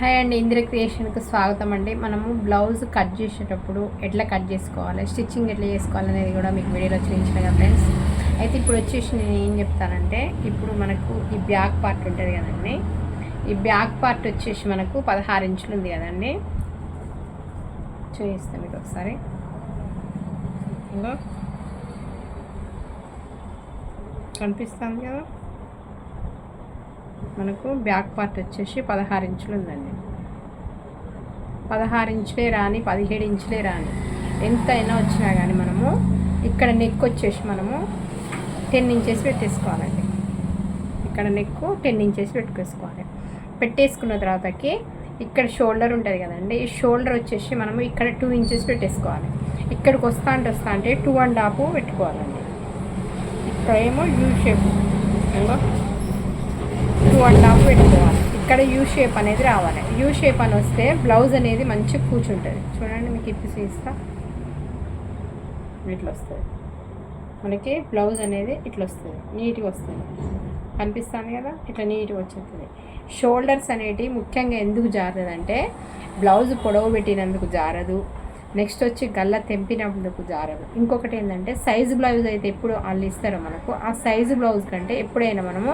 Hi అండి ఇందిర క్రియేషన్కి స్వాగతం అండి. మనము బ్లౌజ్ కట్ చేసేటప్పుడు ఎట్లా కట్ చేసుకోవాలి స్టిచ్చింగ్ ఎట్లా చేసుకోవాలి అనేది కూడా మీకు వీడియోలో చూపించిన కదా ఫ్రెండ్స్. అయితే ఇప్పుడు వచ్చేసి నేను ఏం చెప్తానంటే ఇప్పుడు మనకు ఈ బ్యాక్ పార్ట్ ఉంటుంది కదండి. ఈ బ్యాక్ పార్ట్ వచ్చేసి మనకు పదహారు ఇంచులు ఉంది కదండి. చూపిస్తాను మీకు ఒకసారి. కనిపిస్తుంది కదా? మనకు బ్యాక్ పార్ట్ వచ్చేసి పదహారు ఇంచులు ఉందండి. పదహారు ఇంచులే రాని పదిహేడు ఇంచులే రాని ఎంతైనా వచ్చినా కానీ మనము ఇక్కడ నెక్ వచ్చేసి మనము టెన్ ఇంచెస్ పెట్టేసుకోవాలండి. ఇక్కడ నెక్ టెన్ ఇంచెస్ పెట్టుకేసుకోవాలి. పెట్టేసుకున్న తర్వాతకి ఇక్కడ షోల్డర్ ఉంటుంది కదండి ఈ షోల్డర్ వచ్చేసి మనము ఇక్కడ టూ ఇంచెస్ పెట్టేసుకోవాలి. ఇక్కడికి వస్తా అంటే వస్తా అంటే టూ అండ్ హాఫ్ పెట్టుకోవాలండి. ఇక్కడ ఏమో U shape two and half పెట్టుకోవాలి. ఇక్కడ యూ షేప్ అనేది రావాలి. యూ షేప్ అని వస్తే బ్లౌజ్ అనేది మంచిగా కూర్చుంటుంది. చూడండి మీకు ఇప్పుడు తీస్తా. ఇట్లా వస్తుంది. మనకి బ్లౌజ్ అనేది ఇట్లా వస్తుంది. నీట్గా వస్తుంది. కనిపిస్తాను కదా? ఇట్లా నీట్గా వచ్చేస్తుంది. షోల్డర్స్ అనేటివి ముఖ్యంగా ఎందుకు జారదంటే బ్లౌజ్ పొడవు పెట్టినందుకు జారదు. నెక్స్ట్ వచ్చి గల్ల తెంపినందుకు జారదు. ఇంకొకటి ఏంటంటే సైజు బ్లౌజ్ అయితే ఎప్పుడు వాళ్ళు ఇస్తారో మనకు. ఆ సైజు బ్లౌజ్ కంటే ఎప్పుడైనా మనము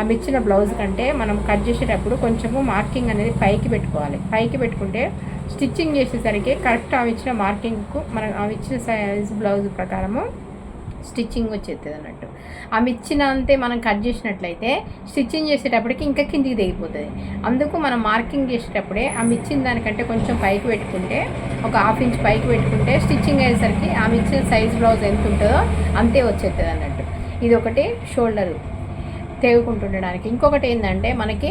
ఆమె ఇచ్చిన బ్లౌజ్ కంటే మనం కట్ చేసేటప్పుడు కొంచెము మార్కింగ్ అనేది పైకి పెట్టుకోవాలి. పైకి పెట్టుకుంటే స్టిచ్చింగ్ చేసేసరికి కరెక్ట్ ఆమె ఇచ్చిన మార్కింగ్కు మనం ఆమె ఇచ్చిన సైజ్ బ్లౌజ్ ప్రకారము స్టిచ్చింగ్ వచ్చేస్తుంది అన్నట్టు. ఆమె మిచ్చిన అంతే మనం కట్ చేసినట్లయితే స్టిచ్చింగ్ చేసేటప్పటికి ఇంకా కిందికి దిగిపోతుంది. అందుకు మనం మార్కింగ్ చేసేటప్పుడే ఆమె ఇచ్చిన దానికంటే కొంచెం పైకి పెట్టుకుంటే ఒక హాఫ్ ఇంచ్ పైకి పెట్టుకుంటే స్టిచ్చింగ్ అయ్యేసరికి ఆమె ఇచ్చిన సైజ్ బ్లౌజ్ ఎంత ఉంటుందో అంతే వచ్చేస్తుంది అన్నట్టు. ఇది ఒకటి షోల్డరు. తేగుకుంటుండడానికి. ఇంకొకటి ఏంటంటే మనకి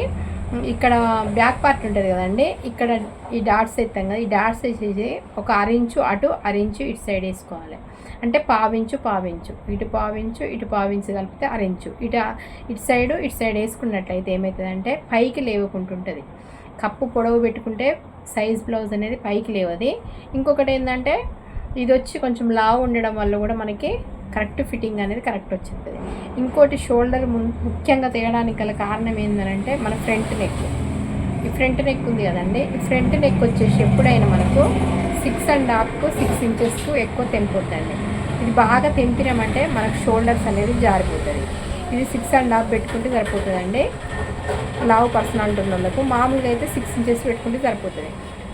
ఇక్కడ బ్యాక్ పార్ట్ ఉంటుంది కదండి. ఇక్కడ ఈ డాట్స్ ఎత్తాం కదా ఈ డాట్స్ వేసేసి ఒక అరించు అటు అరించు ఇటు సైడ్ వేసుకోవాలి. అంటే పావించు పావించు. ఇటు పావించు ఇటు పావించు కలిపితే అరించు. ఇటు ఇటు సైడు ఇటు సైడ్ వేసుకున్నట్లయితే ఏమవుతుందంటే పైకి లేవుకుంటుంటుంది. కప్పు పొడవు పెట్టుకుంటే సైజ్ బ్లౌజ్ అనేది పైకి లేవది. ఇంకొకటి ఏంటంటే ఇది వచ్చి కొంచెం లావు ఉండడం వల్ల కూడా మనకి కరెక్ట్ ఫిట్టింగ్ అనేది కరెక్ట్ వచ్చేస్తుంది ఇంకోటి షోల్డర్ ముఖ్యంగా తీయడానికి గల కారణం ఏంటంటే మన ఫ్రంట్ నెక్. ఈ ఫ్రంట్ నెక్ ఉంది కదండి ఈ ఫ్రంట్ నెక్ వచ్చేసి ఎప్పుడైనా మనకు సిక్స్ అండ్ హాఫ్కు సిక్స్ ఇంచెస్కు ఎక్కువ తెంపొద్దండి. ఇది బాగా తెంపినామంటే మనకు షోల్డర్స్ అనేది జారిపోతుంది ఇది సిక్స్ అండ్ హాఫ్ పెట్టుకుంటే సరిపోతుందండి. లావు పర్సనాలిటీ ఉన్న వాళ్ళకు మామూలుగా అయితే సిక్స్ ఇంచెస్ పెట్టుకుంటే సరిపోతుంది.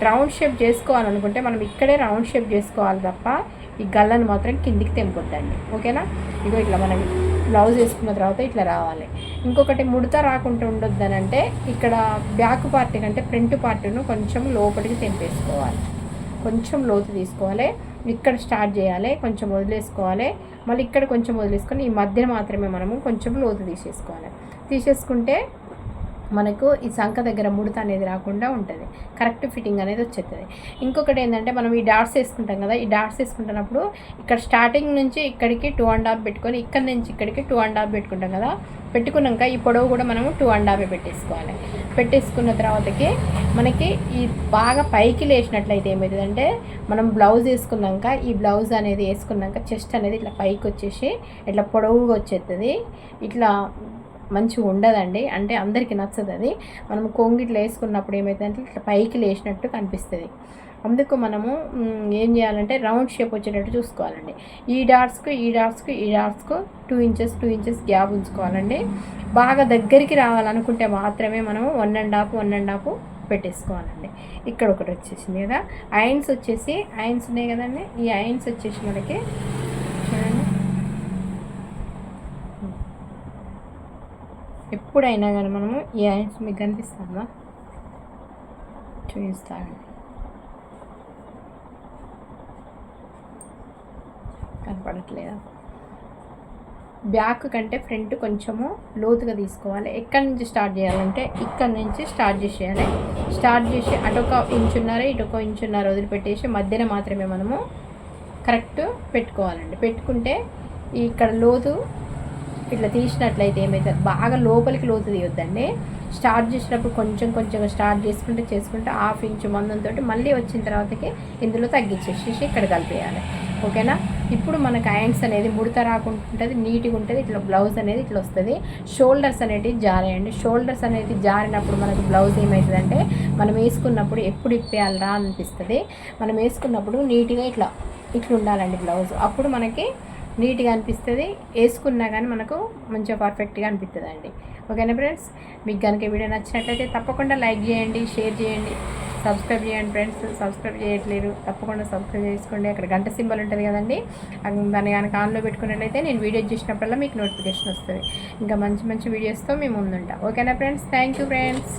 రౌండ్ షేప్ చేసుకోవాలనుకుంటే మనం ఇక్కడే రౌండ్ షేప్ చేసుకోవాలి తప్ప ఈ గల్లను మాత్రం కిందికి తెంపొద్దండి. ఓకేనా? ఇగో ఇట్లా మనం బ్లౌజ్ వేసుకున్న తర్వాత ఇట్లా రావాలి. ఇంకొకటి ముడత రాకుండా ఉండొద్దనంటే ఇక్కడ బ్యాక్ పార్ట్ కంటే ఫ్రంట్ పార్ట్ను కొంచెం లోపలికి తెంపేసుకోవాలి. కొంచెం లోతు తీసుకోవాలి. ఇక్కడ స్టార్ట్ చేయాలి. కొంచెం వదిలేసుకోవాలి. మళ్ళీ ఇక్కడ కొంచెం వదిలేసుకొని ఈ మధ్యన మాత్రమే మనము కొంచెం లోతు తీసేసుకోవాలి. తీసేసుకుంటే మనకు ఈ సంఖ దగ్గర ముడత అనేది రాకుండా ఉంటుంది. కరెక్ట్ ఫిట్టింగ్ అనేది వచ్చేస్తుంది ఇంకొకటి ఏంటంటే మనం ఈ డాట్స్ వేసుకుంటాం కదా ఈ డాట్స్ వేసుకుంటున్నప్పుడు ఇక్కడ స్టార్టింగ్ నుంచి ఇక్కడికి టూ అండ్ హాఫ్ పెట్టుకొని ఇక్కడ నుంచి ఇక్కడికి టూ అండ్ హాఫ్ పెట్టుకుంటాం కదా పెట్టుకున్నాక ఈ పొడవు కూడా మనము టూ అండ్ హాఫ్ పెట్టేసుకోవాలి. పెట్టేసుకున్న తర్వాతకి మనకి ఈ బాగా పైకి లేచినట్లయితే ఏమవుతుందంటే మనం బ్లౌజ్ వేసుకున్నాక ఈ బ్లౌజ్ అనేది వేసుకున్నాక చెస్ట్ అనేది ఇట్లా పైకి వచ్చేసి ఇట్లా పొడవుగా వచ్చేస్తుంది ఇట్లా మంచిగా ఉండదండి. అంటే అందరికీ నచ్చదు అది. మనం కొంగిట్లు వేసుకున్నప్పుడు ఏమవుతుందంటే ఇట్లా పైకి లేచినట్టు కనిపిస్తుంది. అందుకు మనము ఏం చేయాలంటే రౌండ్ షేప్ వచ్చేటట్టు చూసుకోవాలండి. ఈ డాట్స్కు ఈ డాట్స్కు ఈ డాట్స్కు two inches two inches gap ఉంచుకోవాలండి. బాగా దగ్గరికి రావాలనుకుంటే మాత్రమే మనము one and half one and half పెట్టేసుకోవాలండి. ఇక్కడ ఒకటి వచ్చేసింది కదా. ఐన్స్ వచ్చేసి ఐన్స్ ఉన్నాయి కదండి. ఈ ఐన్స్ వచ్చేసి మనకి చూడండి ఎప్పుడైనా కానీ మనము ఈ ఐన్స్ మీకు కనిపిస్తుందా? చూపిస్తాను. కనపడట్లేదా? బ్యాక్ కంటే ఫ్రంట్ కొంచెము లోతుగా తీసుకోవాలి. ఎక్కడి నుంచి స్టార్ట్ చేయాలంటే ఇక్కడ నుంచి స్టార్ట్ చేసేయాలి. స్టార్ట్ చేసి అటొక ఇంచున్నర ఇటొక ఇంచున్నర వదిలిపెట్టేసి మధ్యన మాత్రమే మనము కరెక్ట్ పెట్టుకోవాలండి. పెట్టుకుంటే ఇక్కడ లోతు ఇట్లా తీసినట్లయితే ఏమవుతుంది బాగా లోపలికి లోతు తీయొద్దండి స్టార్ట్ చేసినప్పుడు కొంచెం కొంచెం స్టార్ట్ చేసుకుంటే చేసుకుంటే హాఫ్ ఇంచు మందంతో మళ్ళీ వచ్చిన తర్వాతకి ఇందులో తగ్గించేసేసి ఇక్కడ కలిపేయాలి. ఓకేనా? ఇప్పుడు మనకు హ్యాండ్స్ అనేది ముడత రాకుండా ఉంటుంది నీట్గా ఉంటుంది ఇట్లా బ్లౌజ్ అనేది ఇట్లా వస్తుంది. షోల్డర్స్ అనేటివి జారేయండి. షోల్డర్స్ అనేది జారినప్పుడు మనకు బ్లౌజ్ ఏమవుతుందంటే మనం వేసుకున్నప్పుడు ఎప్పుడు ఇప్పేయాలరా అనిపిస్తుంది. మనం వేసుకున్నప్పుడు నీట్గా ఇట్లా ఇట్లా ఉండాలండి బ్లౌజ్. అప్పుడు మనకి నీట్గా అనిపిస్తుంది. వేసుకున్నా కానీ మనకు మంచిగా పర్ఫెక్ట్గా అనిపిస్తుంది అండి ఓకేనా ఫ్రెండ్స్? మీకు కనుక వీడియో నచ్చినట్లయితే తప్పకుండా లైక్ చేయండి షేర్ చేయండి సబ్స్క్రైబ్ చేయండి ఫ్రెండ్స్. సబ్స్క్రైబ్ చేయట్లేరు. తప్పకుండా సబ్స్క్రైబ్ చేసుకోండి. అక్కడ గంట సింబల్ ఉంటుంది కదండి. దాన్ని కనుక ఆన్లో పెట్టుకున్నట్లయితే నేను వీడియో చేసినప్పుడల్లా మీకు నోటిఫికేషన్ వస్తుంది. ఇంకా మంచి మంచి వీడియోస్తో మేము ముందుంటాం. ఓకేనా ఫ్రెండ్స్? Thank you friends.